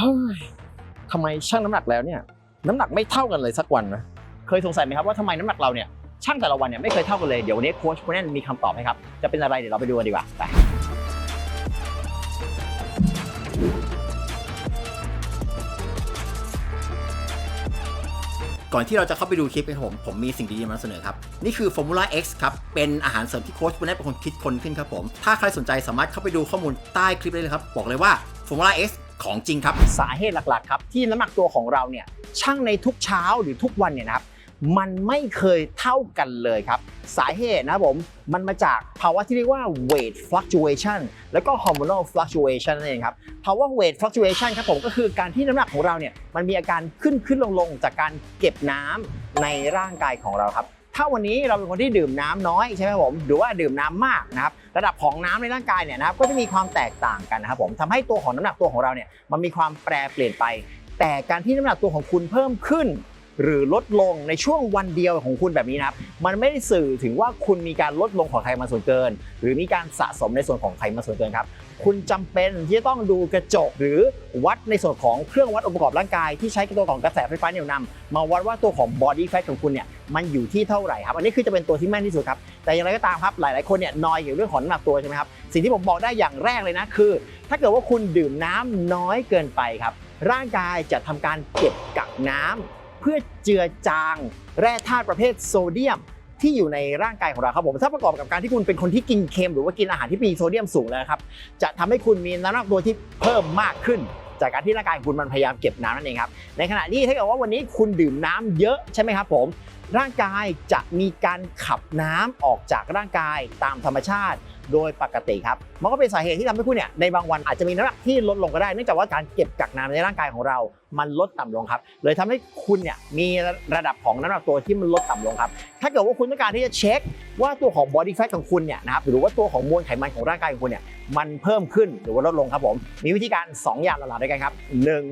เฮ้ยทำไมชั่งน้ำหนักแล้วเนี่ย น้ำหนักไม่เท่ากันเลยสักวันนะเคยสงสัยไหมครับว่าทำไมน้ำหนักเราเนี่ยช่างแต่ละวันเนี่ยไม่เคยเท่ากันเลยเดี๋ยววันนี้โค้ชคนนั้นมีคำตอบให้ครับจะเป็นอะไรเดี๋ยวเราไปดูกันดีกว่าไปก่อนที่เราจะเข้าไปดูคลิปกันผมผมมีสิ่งดีๆมาเสนอครับ นี่คือ Formula X ครับ เป็นอาหารเสริมที่โค้ชคนนี้เป็นคนคิดคนขึ้นครับผม ถ้าใครสนใจสามารถเข้าไปดูข้อมูลใต้คลิปได้เลยครับ บอกเลยว่า Formula X ของจริงครับ สาเหตุหลักๆครับที่น้ำหนักตัวของเราเนี่ยช่างในทุกเช้าหรือทุกวันเนี่ยนะครับมันไม่เคยเท่ากันเลยครับ สาเหตุนะผมมันมาจากภาวะที่เรียกว่า weight fluctuation แล้วก็ hormonal fluctuation นั่นเองครับภาวะ weight fluctuation ครับผมก็คือการที่น้ำหนักของเราเนี่ยมันมีอาการขึ้นขึ้นลงลงจากการเก็บน้ำในร่างกายของเราครับ ถ้าวันนี้เราเป็นคนที่ดื่มน้ำน้อยใช่ไหมผมหรือว่าดื่มน้ำมากนะครับระดับของน้ำในร่างกายเนี่ยนะครับก็จะมีความแตกต่างกันนะครับผมทำให้ตัวของน้ำหนักตัวของเราเนี่ยมันมีความแปรเปลี่ยนไป แต่การที่น้ำหนักตัวของคุณเพิ่มขึ้น หรือลดลงในช่วงวันเดียวของคุณแบบนี้นะครับ มันไม่ได้สื่อถึงว่าคุณมีการลดลงของไขมันส่วนเกิน หรือมีการสะสมในส่วนของไขมันส่วนเกินครับ คุณจำเป็นที่จะต้องดูกระจกหรือวัดในส่วนของเครื่องวัดองค์ประกอบร่างกายที่ใช้ตัวของกระแสไฟฟ้าเหนี่ยวนำมาวัดว่าตัวของ body fat ของคุณเนี่ยมันอยู่ที่เท่าไหร่ครับ อันนี้คือจะเป็นตัวที่แม่นที่สุดครับ แต่อย่างไรก็ตามครับ หลาย ๆ คนเนี่ยนอยเกี่ยวกับเรื่องของน้ำหนักตัวใช่ไหมครับ สิ่งที่ผมบอกได้อย่างแรกเลยนะคือ ถ้าเกิดว่าคุณดื่มน้ำน้อยเกินไปครับ ร่างกายจะทำการเก็บกักน้ำ เพื่อเจือจาง แร่ธาตุประเภทโซเดียมที่อยู่ในร่างกายของเราครับผมถ้าประกอบกับการที่คุณเป็นคนที่กินเค็มหรือว่ากินอาหารที่มีโซเดียมสูงแล้วครับจะทำให้คุณมีน้ำหนักตัวที่เพิ่มมากขึ้น จากการที่ร่างกายของคุณมันพยายามเก็บน้ำนั่นเองครับในขณะที่ถ้าเกิดว่าวันนี้คุณดื่มน้ำเยอะใช่ไหมครับผมร่างกายจะมีการขับน้ำออกจากร่างกายตามธรรมชาติ โดยปกติครับ มันก็เป็นสาเหตุที่ทำให้คุณเนี่ยในบางวันอาจจะมีน้ำหนักที่ลดลงก็ได้เนื่องจากว่าการเก็บกักน้ำในร่างกายของเรา มันลดต่ำลงครับ เลยทำให้คุณเนี่ยมีระดับของน้ำหนักตัวที่มันลดต่ำลงครับ ถ้าเกิดว่าคุณต้องการที่จะเช็คว่าตัวของ body fat ของคุณเนี่ยนะครับหรือว่าตัวของมวลไขมันของร่างกายของคุณเนี่ยมันเพิ่มขึ้นหรือว่าลดลงครับผมมีวิธีการ 2 อย่างหลักๆด้วยกันครับหนึ่ง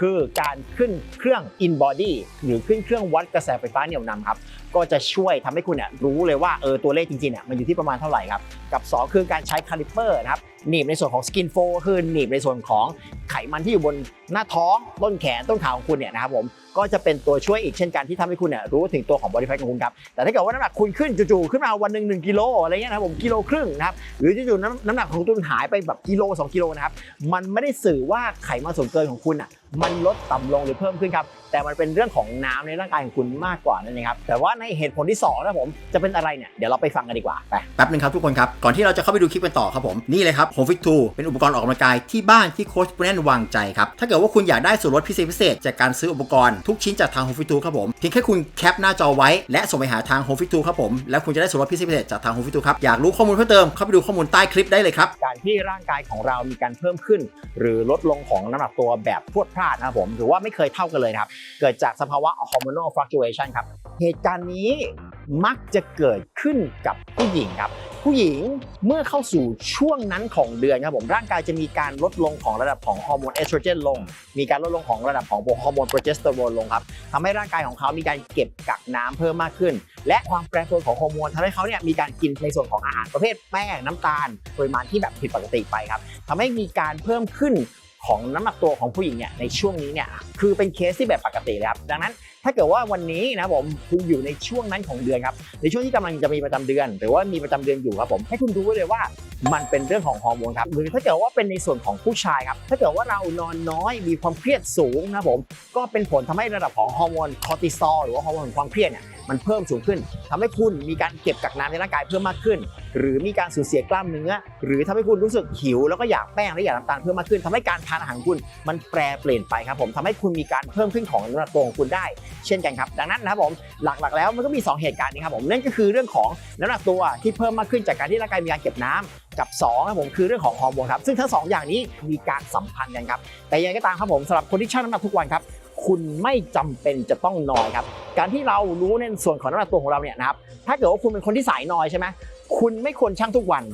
คือการขึ้นเครื่อง in body หรือขึ้นเครื่องวัดกระแสไฟฟ้าเหนี่ยวนำครับ ก็จะช่วยทำให้คุณเนี่ยรู้เลยว่าเออตัวเลขจริงๆเนี่ยมันอยู่ที่ประมาณเท่าไหร่ครับ กับ 2 คือการใช้คาลิเปอร์นะครับหนีบในส่วนของสกินโฟคือหนีบในส่วนของไขมันที่อยู่บนหน้าท้อง ต้นแขนต้นขาของคุณเนี่ยนะครับผมก็จะเป็นตัวช่วยอีกเช่นกันที่ทำให้คุณเนี่ยรู้ถึงตัวของบริ f ฟ t ของคุณครับ แต่ถ้าเกิดว่าน้ำหนักคุณขึ้นจู่ๆขึ้นมาวันหนึ่งหนึ่งกิโลอะไรเงี้ยนะครับผมกิโลครึ่งนะครับหรือจู่ๆน้ำหนักของคุณหายไปแบบกิโล 2 กิโลนะครับมันไม่ได้สื่อว่าไขมันส่วนเกินของคุณอะ มันลดต่ำลงหรือเพิ่มขึ้นครับ แต่มันเป็นเรื่องของน้ำในร่างกายของคุณมากกว่านั่นเองครับแต่ว่าในเหตุผลที่สองนะผมจะเป็นอะไรเนี่ยเดี๋ยวเราไปฟังกันดีกว่าไปแป๊บนึงครับทุกคนครับก่อนที่เราจะเข้าไปดูคลิปกันต่อครับผมนี่เลยครับ Home Fit 2เป็นอุปกรณ์ออกกำลังกายที่บ้านที่โค้ชปุแนนวางใจครับถ้าเกิดว่าคุณอยากได้ส่วนลดพิเศษพิเศษจากการซื้ออุปกรณ์ทุกชิ้นจากทาง Home Fit 2ครับผมเพียงแค่คุณแคปหน้าจอไว้และส่งไปหาทาง Home Fit 2ครับผมแล้วคุณจะได้ส่วนลดพิเศษพิเศษจากทาง Home Fit 2ครับอยากรู้ข้อมูลเพิ่มเติมเข้าไปดูข้อมูลใต้คลิปได้เลยครับการที่ร่างกายของเรามีการเพิ่มขึ้น หรือลดลงของน้ำหนักตัวแบบพรวดพลาดนะครับผมหรือว่าไม่เคยเท่ากันเลยนะครับเกิดจากสภาวะ hormonal fluctuation ครับ เหตุการณ์นี้มักจะเกิดขึ้นกับผู้หญิงครับ ผู้หญิงเมื่อเข้าสู่ช่วงนั้นของเดือนครับผมร่างกายจะมีการลดลงของระดับของฮอร์โมนเอสโตรเจนลง มีการลดลงของระดับของฮอร์โมนโปรเจสเตอโรนลงครับทำให้ร่างกายของเขามีการเก็บกักน้ำเพิ่มมากขึ้น และความแปรปรวนของฮอร์โมนทำให้เขาเนี่ยมีการกินในส่วนของอาหารประเภทแป้งน้ำตาลปริมาณที่แบบผิดปกติไปครับทำให้มีการเพิ่มขึ้น ของน้ำหนักตัวของผู้หญิงเนี่ยในช่วงนี้เนี่ยคือเป็นเคสที่แบบปกติเลยครับ ดังนั้นถ้าเกิดว่าวันนี้นะผมคุณอยู่ในช่วงนั้นของเดือนครับในช่วงที่กำลังจะมีประจำเดือน หรือว่ามีประจำเดือนอยู่ครับผมให้คุณรู้ไว้เลยว่ามันเป็นเรื่องของฮอร์โมนครับหรือถ้าเกิดว่าเป็นในส่วนของผู้ชายครับถ้าเกิดว่าเรานอนน้อยมีความเครียดสูงนะครับผมก็เป็นผลทำให้ระดับของฮอร์โมนคอร์ติซอลหรือว่าฮอร์โมนของความเครียดเนี่ยมันเพิ่มสูงขึ้นทำให้คุณมีการเก็บกักน้ำในร่างกายเพิ่มมากขึ้น หรือมีการสูญเสียกล้ามเนื้อ หรือทำให้คุณรู้สึกหิว แล้วก็อยากแป้งและอยากน้ำตาลเพิ่มมากขึ้นทำให้การทานอาหารคุณมันแปรเปลี่ยนไปครับผมทำให้คุณมีการเพิ่มขึ้นของน้ำหนักตัวของคุณได้ เช่นกันครับ ดังนั้นนะครับผมหลักๆ แล้วมันก็มี 2 เหตุการณ์นี้ครับผมนั่นก็คือเรื่องของน้ำหนักตัวที่เพิ่มมากขึ้นจากการที่ร่างกายมีการเก็บน้ำกับ2ครับผมคือเรื่องของฮอร์โมนครับซึ่งทั้งสองอย่างนี้มีการสัมพันธ์กันครับแต่ยังไงก็ตามครับผมสำหรับคนที่ชั่งน้ำหนักทุกวันครับคุณไม่จำเป็นจะต้องนอยครับการที่เรารู้ในส่วนของน้ำหนักตัวของเราเนี่ยนะครับถ้าเกิดว่าคุณเป็นคนที่สายนอยใช่ไหม คุณไม่ควรชั่งทุกวัน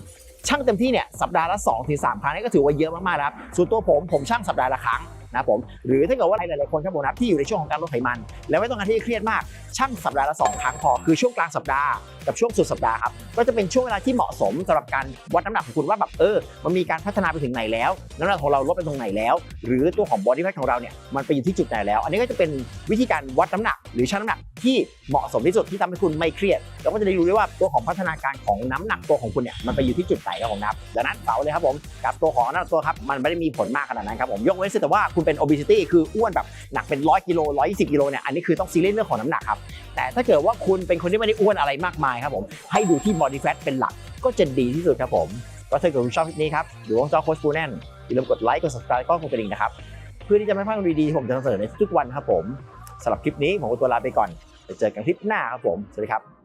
ช่างเต็มที่เนี่ยสัปดาห์ละ2ถึงครั้งนี่ก็ถือว่าเยอะมากๆนะครับส่วนตัวผมผมช่างสัปดาห์ละครั้งนะผมหรือถ้าเกิดว่าหลายๆคนครับผมนะที่อยู่ในช่วงของการลดไขมัน แล้วไม่ต้องการที่จะเครียดมากช่างสัปดาห์ละ2ครั้งพอคือช่วงกลางสัปดาห์กับช่วงสุดสัปดาห์ครับก็จะเป็นช่วงเวลาที่เหมาะสมสำหรับการวัดน้ำหนักของคุณว่าแบบเออมันมีการพัฒนาไปถึงไหนแล้ว น้ำหนักของเราลดไปตรงไหนแล้ว หรือตัวของ body fat ของเราเนี่ยมันไปอยู่ที่จุดไหนแล้ว อันนี้ก็จะเป็นวิธีการวัดน้ำหนัก หรือชั่งน้ำหนักที่เหมาะสมที่สุดที่ทำให้คุณไม่เครียดแล้วก็จะได้รู้ด้วยว่าตัวของพัฒนาการของน้ำหนักตัวของคุณเนี่ยมันไปอยู่ที่จุดไหนครับผมนะครับดังนั้นเสาเลยครับผมกับตัวของน้ำหนักตัวครับมันไม่ได้มีผลมากขนาดนั้นครับผมยกเว้นแต่ว่าคุณเป็น obesity คืออ้วนแบบหนักเป็น100กิโล120กิโลเนี่ยอันนี้คือต้องซีเรียสเรื่องของน้ำหนักครับแต่ถ้าเกิดว่าคุณเป็นคนที่ไม่ได้อ้วนอะไรมากมายครับผมให้ดูที่ body fat เป็นหลักก็จะดีที่สุดครับผมก็ถ้าเกิดคุณชอบคลิปนี้ครับหรือว่าชอบโค้ชฟูแนนอย่าลืมกดไลค์กด subscribe ก็กดกระดิ่งนะครับเพื่อที่จะไม่พลาดดีๆที่ผมจะนำเสนอในทุกวันครับผมสำหรับคลิปนี้ผมขอตัวลาไปก่อนไปเจอกันคลิปหน้าครับผมสวัสดีครับ